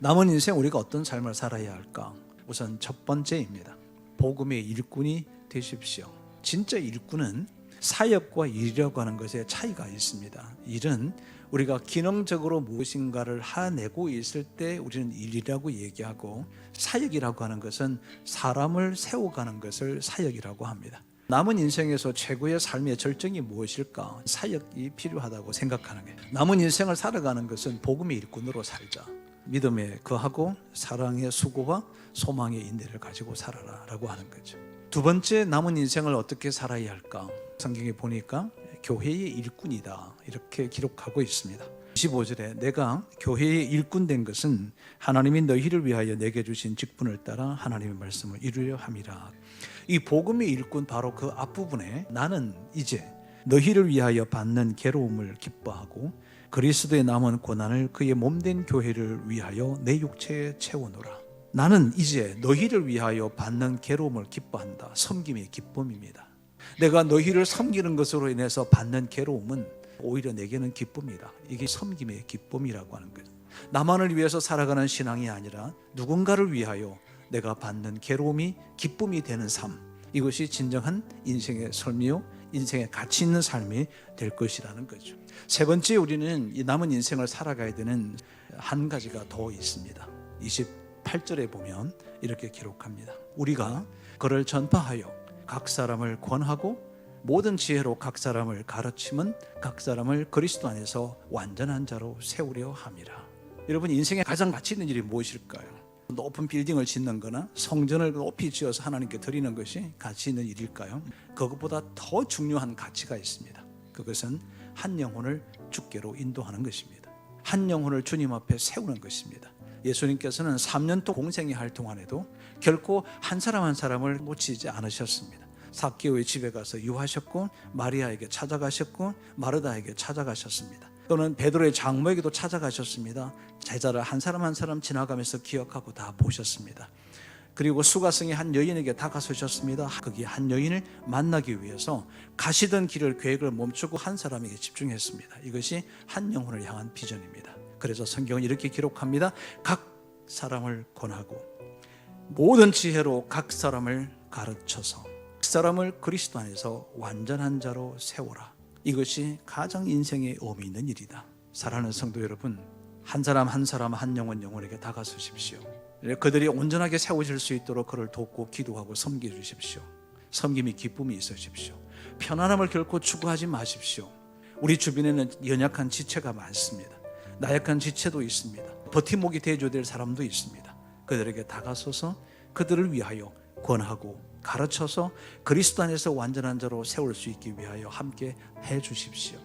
남은 인생 우리가 어떤 삶을 살아야 할까? 우선 첫 번째입니다. 복음의 일꾼이 되십시오. 진짜 일꾼은 사역과 일이라고 하는 것에 차이가 있습니다. 일은 우리가 기능적으로 무엇인가를 하내고 있을 때 우리는 일이라고 얘기하고 사역이라고 하는 것은 사람을 세워가는 것을 사역이라고 합니다. 남은 인생에서 최고의 삶의 절정이 무엇일까? 사역이 필요하다고 생각하는 거예요. 남은 인생을 살아가는 것은 복음의 일꾼으로 살자. 믿음에 거하고 사랑의 수고와 소망의 인내를 가지고 살아라라고 하는 거죠. 두 번째 남은 인생을 어떻게 살아야 할까? 성경에 보니까 교회의 일꾼이다 이렇게 기록하고 있습니다. 15절에 내가 교회의 일꾼 된 것은 하나님이 너희를 위하여 내게 주신 직분을 따라 하나님의 말씀을 이루려 함이라. 이 복음의 일꾼 바로 그 앞부분에 나는 이제 너희를 위하여 받는 괴로움을 기뻐하고 그리스도의 남은 고난을 그의 몸된 교회를 위하여 내 육체에 채워노라. 나는 이제 너희를 위하여 받는 괴로움을 기뻐한다. 섬김의 기쁨입니다. 내가 너희를 섬기는 것으로 인해서 받는 괴로움은 오히려 내게는 기쁨이다. 이게 섬김의 기쁨이라고 하는 거죠. 나만을 위해서 살아가는 신앙이 아니라 누군가를 위하여 내가 받는 괴로움이 기쁨이 되는 삶. 이것이 진정한 인생의 삶이요. 인생의 가치 있는 삶이 될 것이라는 거죠. 세 번째 우리는 이 남은 인생을 살아가야 되는 한 가지가 더 있습니다. 28절에 보면 이렇게 기록합니다. 우리가 그를 전파하여 각 사람을 권하고 모든 지혜로 각 사람을 가르치면 각 사람을 그리스도 안에서 완전한 자로 세우려 함이라. 여러분 인생에 가장 가치 있는 일이 무엇일까요? 높은 빌딩을 짓는 거나 성전을 높이 지어서 하나님께 드리는 것이 가치 있는 일일까요? 그것보다 더 중요한 가치가 있습니다. 그것은 한 영혼을 주께로 인도하는 것입니다. 한 영혼을 주님 앞에 세우는 것입니다. 예수님께서는 3년 동안 공생이 할 동안에도 결코 한 사람 한 사람을 놓치지 않으셨습니다. 사케오의 집에 가서 유하셨고 마리아에게 찾아가셨고 마르다에게 찾아가셨습니다. 또는 베드로의 장모에게도 찾아가셨습니다. 제자를 한 사람 한 사람 지나가면서 기억하고 다 보셨습니다. 그리고 수가성의 한 여인에게 다가서셨습니다. 거기 한 여인을 만나기 위해서 가시던 길을 계획을 멈추고 한 사람에게 집중했습니다. 이것이 한 영혼을 향한 비전입니다. 그래서 성경은 이렇게 기록합니다. 각 사람을 권하고 모든 지혜로 각 사람을 가르쳐서 각 사람을 그리스도 안에서 완전한 자로 세워라. 이것이 가장 인생에 의미 있는 일이다. 사랑하는 성도 여러분, 한 사람 한 사람 한 영혼 영혼에게 다가서십시오. 그들이 온전하게 세워질 수 있도록 그를 돕고 기도하고 섬겨 주십시오. 섬김이 기쁨이 있으십시오. 편안함을 결코 추구하지 마십시오. 우리 주변에는 연약한 지체가 많습니다. 나약한 지체도 있습니다. 버팀목이 되어줘야 될 사람도 있습니다. 그들에게 다가서서 그들을 위하여 권하고 가르쳐서 그리스도 안에서 완전한 자로 세울 수 있기 위하여 함께 해 주십시오.